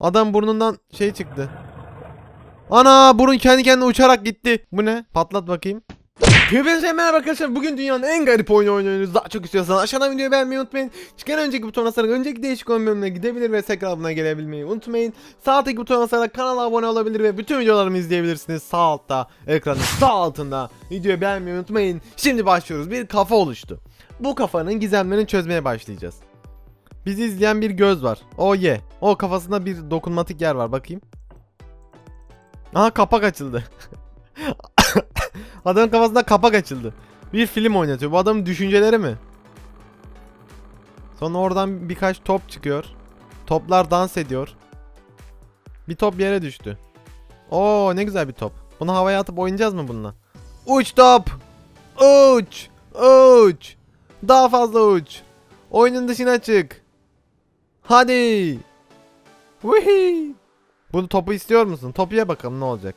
Adam burnundan şey çıktı. Ana burun kendi kendine uçarak gitti. Bu ne? Patlat bakayım. Hepinize merhaba arkadaşlar. Bugün dünyanın en garip oyunu oynuyoruz. Daha çok istiyorsanız aşağıdan videoyu beğenmeyi unutmayın. Çıkan önceki butona basarak önceki değişik oyun bölümüne gidebilir ve tekrar buna gelebilmeyi unutmayın. Sağ alttaki butona basarak kanala abone olabilir ve bütün videolarımı izleyebilirsiniz. Sağ altta, ekranın sağ altında. Videoyu beğenmeyi unutmayın. Şimdi başlıyoruz. Bir kafa oluştu. Bu kafanın gizemlerini çözmeye başlayacağız. Bizi izleyen bir göz var. O ye. O kafasında bir dokunmatik yer var. Bakayım. Aha kapak açıldı. Adamın kafasında kapak açıldı. Bir film oynatıyor. Bu adamın düşünceleri mi? Sonra oradan birkaç top çıkıyor. Toplar dans ediyor. Bir top yere düştü. Oo ne güzel bir top. Bunu havaya atıp oynayacağız mı bununla? Uç top! Uç! Uç! Daha fazla uç! Oyunun dışına çık! Hadi! Wihi! Bunu topu istiyor musun? Topu ye bakalım ne olacak.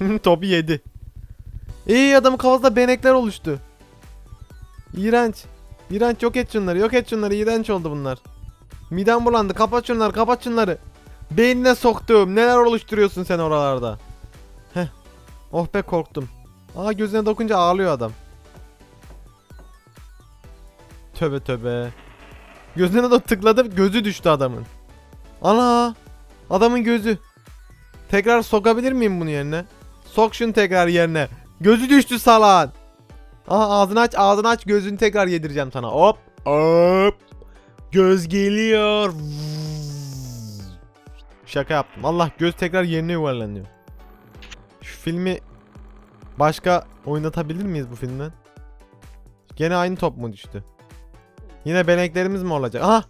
Topu yedi. İyi adamın kafasında benekler oluştu. İğrenç. İğrenç yok et şunları yok et şunları iğrenç oldu bunlar. Midem bulandı kapat şunları kapat şunları. Beynine soktum neler oluşturuyorsun sen oralarda. Heh. Oh be korktum. Aa gözüne dokunca ağlıyor adam. Töbe töbe. Gözüne de tıkladım gözü düştü adamın. Ana adamın gözü. Tekrar sokabilir miyim bunu yerine? Sok şunu tekrar yerine. Gözü düştü salan. Aha ağzını aç ağzını aç gözünü tekrar yedireceğim sana. Hop hop. Göz geliyor. Şaka yaptım. Allah göz tekrar yerine yuvarlanıyor. Şu filmi başka oynatabilir miyiz bu filmden? Gene aynı top mu düştü? Yine beneklerimiz mi olacak? Aha!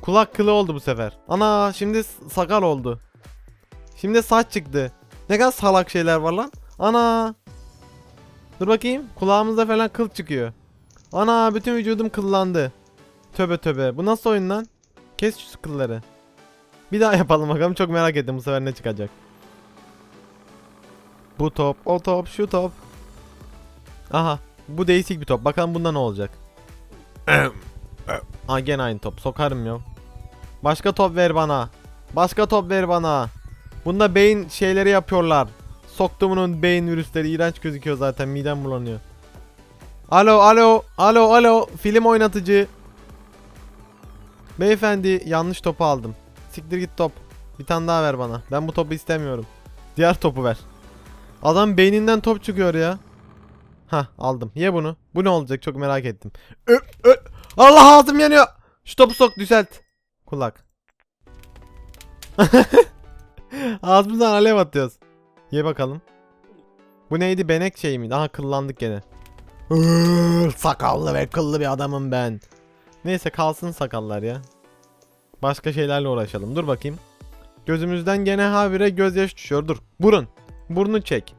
Kulak kılı oldu bu sefer. Ana şimdi sakal oldu. Şimdi saç çıktı. Ne kadar salak şeyler var lan. Ana. Dur bakayım. Kulağımızda falan kıl çıkıyor. Ana bütün vücudum kıllandı. Töbe töbe. Bu nasıl oyun lan? Kes şu kılları. Bir daha yapalım bakalım. Çok merak ettim bu sefer ne çıkacak. Bu top, o top, şu top. Aha. Bu değişik bir top. Bakalım bunda ne olacak. Aa gene aynı top. Sokarım ya. Başka top ver bana. Başka top ver bana. Bunda beyin şeyleri yapıyorlar. Soktuğumun beyin virüsleri iğrenç gözüküyor zaten midem bulanıyor. Alo alo alo alo film oynatıcı. Beyefendi yanlış topu aldım. Siktir git top. Bir tane daha ver bana. Ben bu topu istemiyorum. Diğer topu ver. Adam beyninden top çıkıyor ya. Ha aldım. Ye bunu. Bu ne olacak çok merak ettim. Ö, ö. Allah ağzım yanıyor. Şu topu sok düzelt. Kulak. Ağzımızdan alev atıyoruz. Ye bakalım. Bu neydi benek şey miydi? Aha kıllandık gene. Sakallı ve kıllı bir adamım ben. Neyse kalsın sakallar ya. Başka şeylerle uğraşalım. Dur bakayım. Gözümüzden gene habire gözyaşı düşüyor. Dur. Burun. Burnu çek.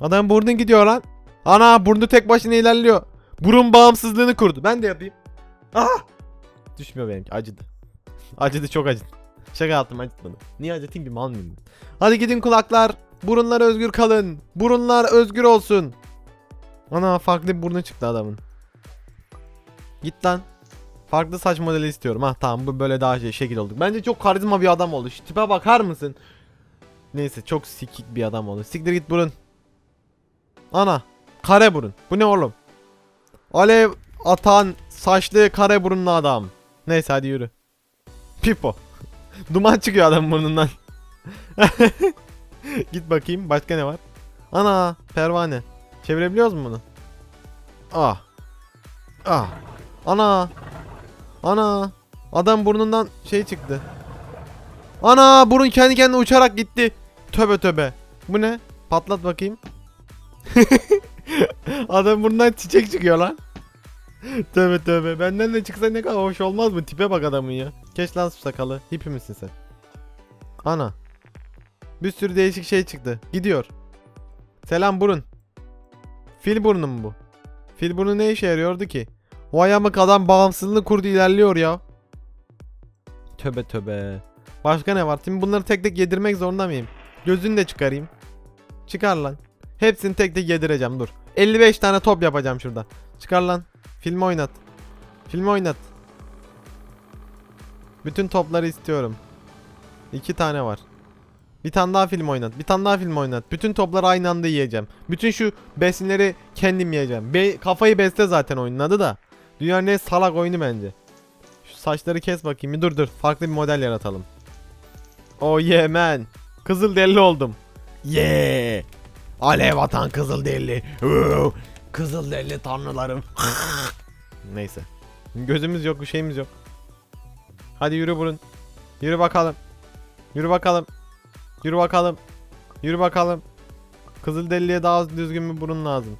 Adam burnun gidiyor lan. Ana burnu tek başına ilerliyor. Burun bağımsızlığını kurdu. Ben de yapayım. Ah! Düşmüyor benimki. Acıdı. acıdı çok acıdı. Şaka yaptım acıtmadı. Niye acıtayım ki mal mıyım? Hadi gidin kulaklar. Burunlar özgür kalın. Burunlar özgür olsun. Ana farklı bir burnu çıktı adamın. Git lan. Farklı saç modeli istiyorum. Ha tamam bu böyle daha şey şekil olduk. Bence çok karizma bir adam oldu. Şu tipe bakar mısın? Neyse çok sikik bir adam oldu. Siktir git burun. Ana. Kare burun. Bu ne oğlum? Alev atan saçlı kare burunlu adam. Neyse hadi yürü. Pipo. Duman çıkıyor adam burnundan. Git bakayım başka ne var? Ana pervane. Çevirebiliyoruz mu bunu? Ah. Ah. Ana. Ana. Adam burnundan şey çıktı. Ana burun kendi kendine uçarak gitti. Töbe töbe. Bu ne? Patlat bakayım. Adam burnundan çiçek çıkıyor lan. tövbe tövbe. Benden de çıksa ne kadar hoş olmaz mı? Tipe bak adamın ya. Keş lan sakalı. Hipi misin sen? Ana. Bir sürü değişik şey çıktı. Gidiyor. Selam burun. Fil burnu mu bu? Fil burnu ne işe yarıyordu ki? O ayamık adam bağımsızlığını kurdu ilerliyor ya. Töbe töbe. Başka ne var? Şimdi bunları tek tek yedirmek zorunda mıyım? Gözünü de çıkarayım. Çıkar lan. Hepsini tek tek yedireceğim dur. 55 tane top yapacağım şurada. Çıkar lan. Filmi oynat. Filmi oynat. Bütün topları istiyorum. İki tane var. Bir tane daha film oynat. Bir tane daha film oynat. Bütün topları aynı anda yiyeceğim. Bütün şu besinleri kendim yiyeceğim. Be kafayı besle zaten oyunun adı da. Dünyanın en salak oyunu bence. Şu saçları kes bakayım. Dur dur. Farklı bir model yaratalım. Oh yeah man. Kızıl deli oldum. Yeah. Alev atan kızıl deli. Kızıl deli tanrılarım. Neyse. Gözümüz yok, bir şeyimiz yok. Hadi yürü burun. Yürü bakalım. Yürü bakalım. Yürü bakalım. Yürü bakalım. Kızılderili'ye daha düzgün bir burun lazım.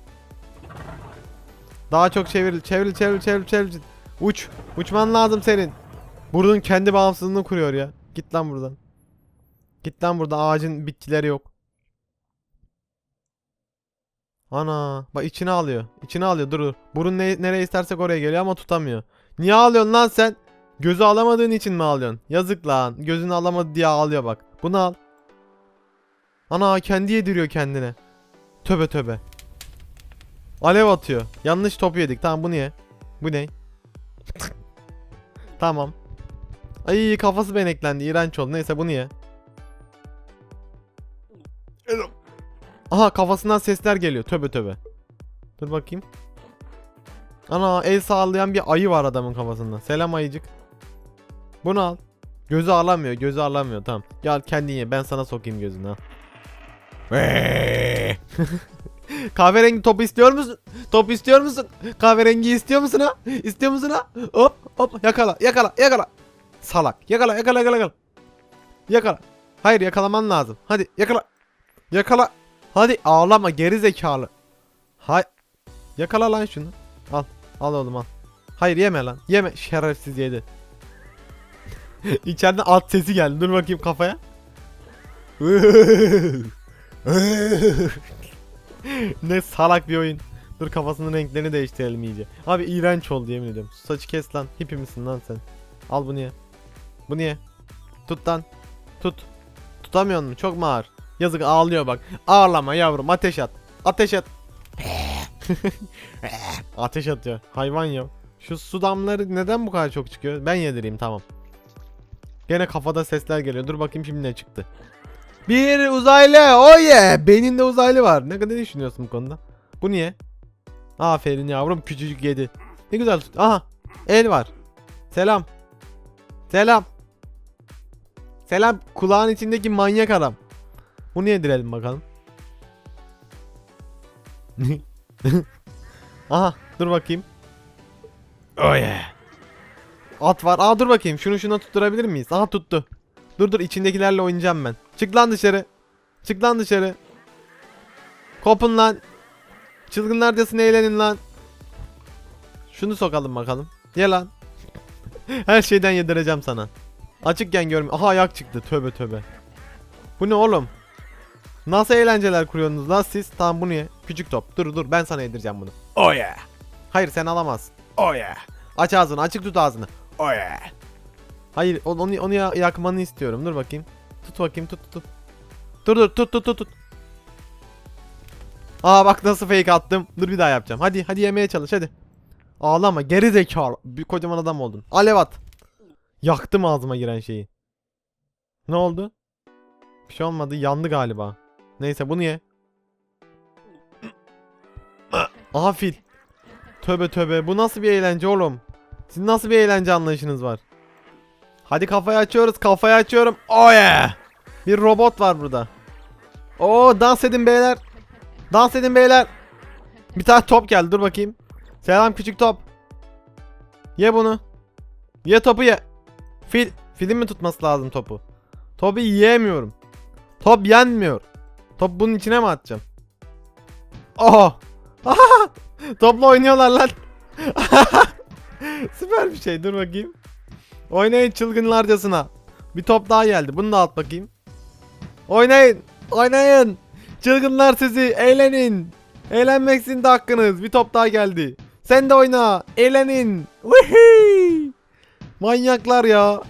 Daha çok çevril, çevril, çevril, çevril, çevril. Uç. Uçman lazım senin. Burnun kendi bağımsızlığını kuruyor ya. Git lan buradan. Git lan burada ağacın bitkileri yok. Ana, bak içine alıyor. İçine alıyor. Dur. Burun ne, nereye istersek oraya geliyor ama tutamıyor. Niye ağlıyorsun lan sen? Gözü alamadığın için mi ağlıyorsun? Yazık lan. Gözünü alamadı diye ağlıyor bak. Bunu al. Ana kendi yediriyor kendine. Töbe töbe. Alev atıyor. Yanlış topu yedik. Tamam bu niye? Bu ne? tamam. Ay kafası beneklendi. İğrenç oldu. Neyse bu niye? Aha kafasından sesler geliyor. Töbe töbe. Dur bakayım. Ana el sallayan bir ayı var adamın kafasında. Selam ayıcık. Bunu al. Gözü alamıyor. Gözü alamıyor. Tamam. Gel kendin ye. Ben sana sokayım gözünü al. Kahverengi topu istiyor musun? Top istiyor musun? Kahverengi istiyor musun ha? İstiyor musun ha? Hop hop yakala yakala yakala. Salak. Yakala yakala yakala. Yakala. Hayır yakalaman lazım. Hadi yakala. Yakala. Hadi ağlama geri zekalı. Hay. Yakala lan şunu. Al. Al oğlum al. Hayır yeme lan. Yeme. Şerefsiz yedi. İçeriden at sesi geldi. Dur bakayım kafaya. ne salak bir oyun. Dur kafasının renklerini değiştirelim iyice. Abi iğrenç oldu yemin ediyorum. Saçı kes lan. Hippie misin lan sen? Al bunu ye. Bunu ye. Tut lan. Tut. Tutamıyor musun? Çok mu ağır? Yazık ağlıyor bak. Ağlama yavrum ateş at. Ateş at. ateş atıyor. Hayvan ya. Şu su damları neden bu kadar çok çıkıyor? Ben yedireyim tamam. Gene kafada sesler geliyor. Dur bakayım şimdi ne çıktı. Bir uzaylı. Oh yeah. Beyninde uzaylı var. Ne kadar düşünüyorsun bu konuda? Bu niye? Aferin yavrum küçücük yedi. Ne güzel tut. Aha. El var. Selam. Selam. Selam kulağın içindeki manyak adam. Bunu yedirelim bakalım. Aha dur bakayım. Oh yeah. At var. Aa dur bakayım. Şunu şuna tutturabilir miyiz? Aha tuttu. Dur dur içindekilerle oynayacağım ben. Çık lan dışarı. Çık lan dışarı. Kopun lan. Çılgınlarcasına eğlenin lan. Şunu sokalım bakalım. Ye lan. Her şeyden yedireceğim sana. Açıkken görmüyor. Aha ayak çıktı. Tövbe tövbe. Bu ne oğlum? Nasıl eğlenceler kuruyorsunuz lan siz? Tamam bunu ye. Küçük top. Dur dur ben sana yedireceğim bunu. Oh yeah. Hayır sen alamazsın. Oh yeah. Aç ağzını açık tut ağzını. Oh yeah. Hayır onu, onu, onu ya- yakmanı istiyorum. Dur bakayım. Tut bakayım tut tut. tut. Dur dur tut tut tut tut. Aa bak nasıl fake attım. Dur bir daha yapacağım. Hadi hadi yemeye çalış hadi. Ağlama geri zekalı. Bir kocaman adam oldun. Alev at. Yaktım ağzıma giren şeyi. Ne oldu? Bir şey olmadı. Yandı galiba. Neyse bunu ye. Aha fil. Töbe töbe. Bu nasıl bir eğlence oğlum? Sizin nasıl bir eğlence anlayışınız var? Hadi kafayı açıyoruz. Kafayı açıyorum. Oh yeah. Bir robot var burada. Oo dans edin beyler. Dans edin beyler. Bir tane top geldi. Dur bakayım. Selam küçük top. Ye bunu. Ye topu ye. Fil, filin mi tutması lazım topu? Topu yiyemiyorum. Top yenmiyor. Top bunun içine mi atacağım? Oha. Aha! Topla oynuyorlar lan. Süper bir şey. Dur bakayım. Oynayın çılgınlarcasına. Bir top daha geldi. Bunu da at bakayım. Oynayın. Oynayın. Çılgınlar sizi. Eğlenin. Eğlenmek sizin de hakkınız. Bir top daha geldi. Sen de oyna. Eğlenin. Wihii. Manyaklar ya.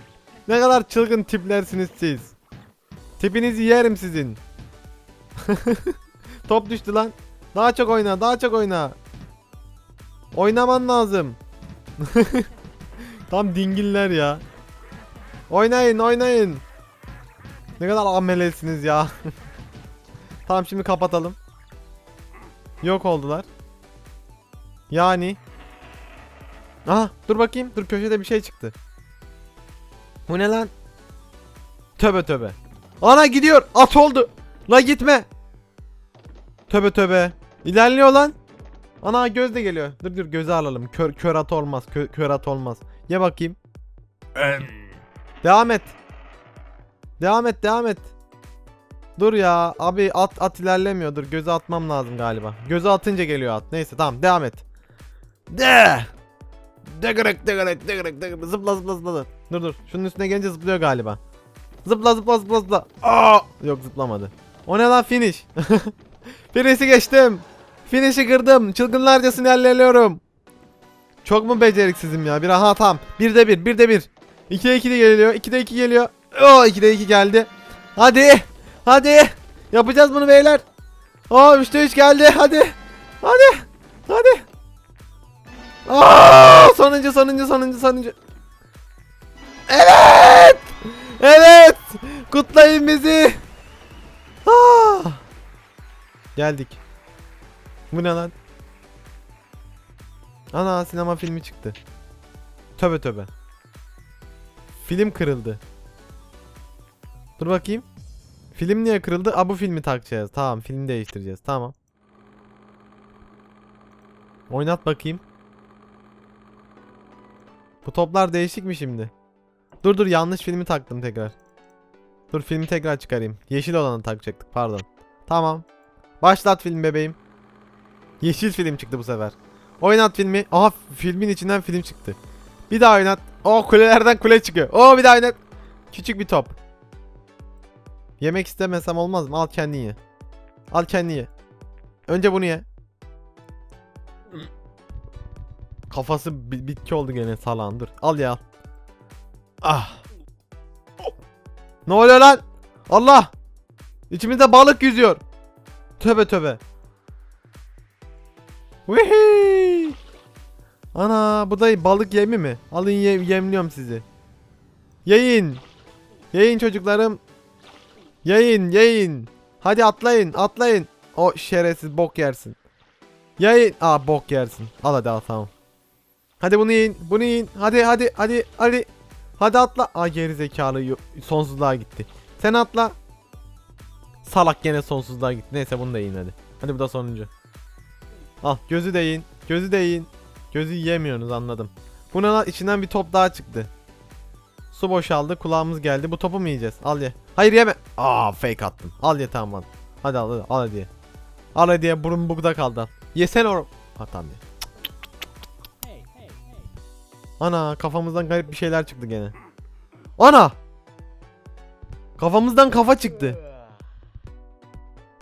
Ne kadar çılgın tiplersiniz siz. Tipinizi yerim sizin. Top düştü lan. Daha çok oyna, daha çok oyna. Oynaman lazım. Tam dingiller ya. Oynayın oynayın. Ne kadar amelesiniz ya. tamam şimdi kapatalım. Yok oldular. Yani. Aha dur bakayım. Dur köşede bir şey çıktı. Bu ne lan? Töbe töbe. Ana gidiyor. At oldu. La gitme. Töbe töbe. İlerliyor lan. Ana göz de geliyor. Dur dur gözü alalım. Kör, kör at olmaz. Kör, kör at olmaz. Ye bakayım. Devam et. Devam et devam et. Dur ya abi at at ilerlemiyor. Dur gözü atmam lazım galiba. Gözü atınca geliyor at. Neyse tamam devam et. De. Degrek degrek degrek degrek zıpla zıpla zıpla. Dur dur şunun üstüne gelince zıplıyor galiba. Zıpla zıpla zıpla zıpla. Aa! Yok zıplamadı. O ne lan finish? Finish'i geçtim. Finish'i kırdım. Çılgınlarcasını ilerliyorum. Çok mu beceriksizim ya? Bir aha tamam. Bir de bir, bir de bir. 2'de 2 de geliyor. 2'de 2 geliyor. Oo 2'de 2 geldi. Hadi. Hadi. Yapacağız bunu beyler. Oo 3'te 3 geldi. Hadi. Hadi. Hadi. Aa sonuncu sonuncu sonuncu sonuncu. Evet. Evet. Kutlayın bizi. Aa. Geldik. Bu ne lan? Ana sinema filmi çıktı. Töbe töbe. Film kırıldı. Dur bakayım. Film niye kırıldı? Aa bu filmi takacağız. Tamam film değiştireceğiz. Tamam. Oynat bakayım. Bu toplar değişik mi şimdi? Dur dur yanlış filmi taktım tekrar. Dur filmi tekrar çıkarayım. Yeşil olanı takacaktık pardon. Tamam. Başlat film bebeğim. Yeşil film çıktı bu sefer. Oynat filmi. Aha filmin içinden film çıktı. Bir daha oynat. O kulelerden kule çıkıyor. O bir daha oynat. Küçük bir top. Yemek istemesem olmaz mı? Al kendin ye. Al kendin ye. Önce bunu ye. Kafası bi- bitki oldu gene salağın dur. Al ya al. Ah. Ne oluyor lan? Allah. İçimizde balık yüzüyor. Töbe töbe. Wihi. Ana bu da balık yemi mi? Alın ye- yemliyorum sizi. Yayın. Yayın çocuklarım. Yayın yayın. Hadi atlayın atlayın. O şerefsiz bok yersin. Yayın. Aa bok yersin. Al hadi al tamam. Hadi bunu yiyin. Bunu yiyin. Hadi hadi hadi hadi. Hadi atla. Aa geri zekalı sonsuzluğa gitti. Sen atla. Salak gene sonsuzluğa gitti. Neyse bunu da yiyin hadi. Hadi bu da sonuncu. Al gözü de yiyin. Gözü de yiyin. Gözü yiyemiyorsunuz anladım. Bu ne lan içinden bir top daha çıktı. Su boşaldı kulağımız geldi. Bu topu mu yiyeceğiz? Al ye. Hayır yeme. Aa fake attım. Al ye tamam. Hadi al hadi, al hadi. Al hadi burun bukta kaldı al. Yesene oğlum. Ha tamam ye. Ana kafamızdan garip bir şeyler çıktı gene. Ana! Kafamızdan kafa çıktı.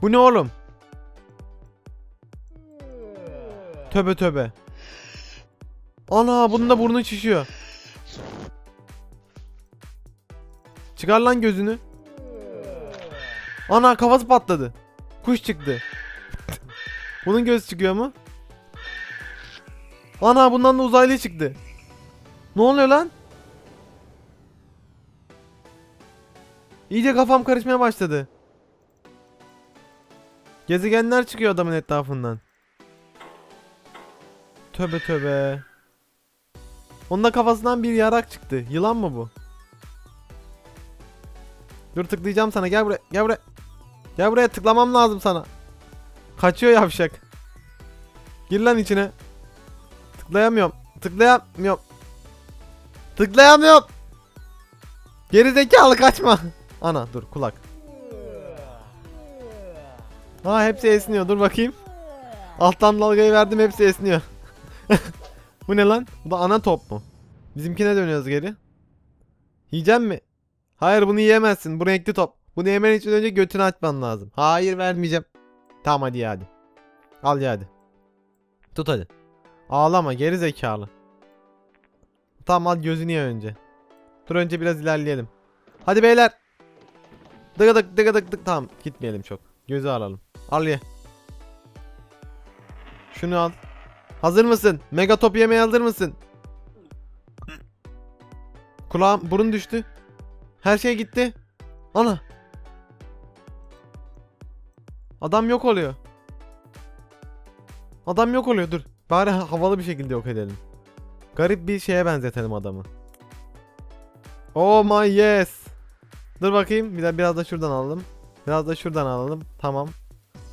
Bu ne oğlum? Töbe töbe. Ana bunun da burnu şişiyor. Çıkar lan gözünü. Ana kafası patladı. Kuş çıktı. bunun gözü çıkıyor mu? Ana bundan da uzaylı çıktı. Ne oluyor lan? İyice kafam karışmaya başladı. Gezegenler çıkıyor adamın etrafından. Töbe töbe. Onun da kafasından bir yarak çıktı. Yılan mı bu? Dur tıklayacağım sana. Gel buraya. Gel buraya. Gel buraya tıklamam lazım sana. Kaçıyor yavşak. Gir lan içine. Tıklayamıyorum. Tıklayamıyorum. Tıklayamıyorum. Geri zekalı kaçma. Ana dur kulak. Ha hepsi esniyor. Dur bakayım. Alttan dalgayı verdim hepsi esniyor. Bu ne lan? Bu da ana top mu? Bizimkine dönüyoruz geri. Yiyecek mi? Hayır bunu yiyemezsin. Bu renkli top. Bunu yemen için önce götünü açman lazım. Hayır vermeyeceğim. Tamam hadi hadi. Al hadi. Tut hadi. Ağlama geri zekalı. Tamam al gözünü ye önce. Dur önce biraz ilerleyelim. Hadi beyler. Dık dık dık dık dık. Tamam gitmeyelim çok. Gözü alalım. Al ye. Şunu al. Hazır mısın? Mega top yemeye hazır mısın? Kulağım burun düştü. Her şey gitti. Ana. Adam yok oluyor. Adam yok oluyor dur. Bari ha- havalı bir şekilde yok edelim. Garip bir şeye benzetelim adamı. Oh my yes. Dur bakayım. Bir de biraz da şuradan alalım. Biraz da şuradan alalım. Tamam.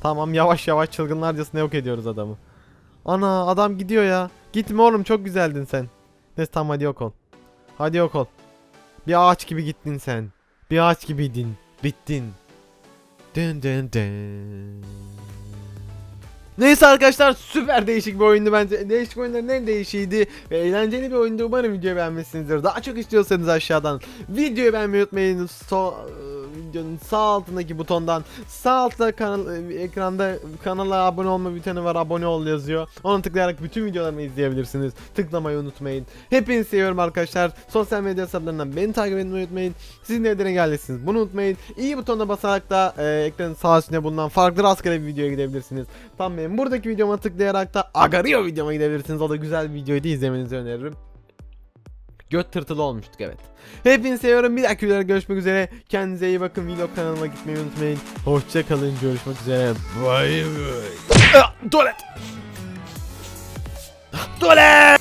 Tamam yavaş yavaş çılgınlarcasına yok ediyoruz adamı. Ana adam gidiyor ya. Gitme oğlum çok güzeldin sen. Neyse tamam hadi yok ol. Hadi yok ol. Bir ağaç gibi gittin sen. Bir ağaç gibiydin. Bittin. Dın dın dın. Neyse arkadaşlar süper değişik bir oyundu bence. Değişik oyunların en değişiydi ve eğlenceli bir oyundu. Umarım videoyu beğenmişsinizdir. Daha çok istiyorsanız aşağıdan videoyu beğenmeyi unutmayın. So videonun sağ altındaki butondan sağ altta kanal e, ekranda kanala abone olma butonu var. Abone ol yazıyor. Onu tıklayarak bütün videolarımı izleyebilirsiniz. Tıklamayı unutmayın. Hepinizi seviyorum arkadaşlar. Sosyal medya hesaplarından beni takip etmeyi unutmayın. Siz nereden geldiyseniz bunu unutmayın. İyi butonuna basarak da e, ekranın sağ üstünde bulunan farklı rastgele bir videoya gidebilirsiniz. Tam benim buradaki videoma tıklayarak da Agario videoma gidebilirsiniz. O da güzel bir videoydu izlemenizi öneririm. Göt tırtılı olmuştuk evet. Hepinizi seviyorum. Bir dahaki videoda görüşmek üzere. Kendinize iyi bakın. Vlog kanalıma gitmeyi unutmayın. Hoşçakalın. Görüşmek üzere. Bye. Ah, Tuvalet. Tuvalet.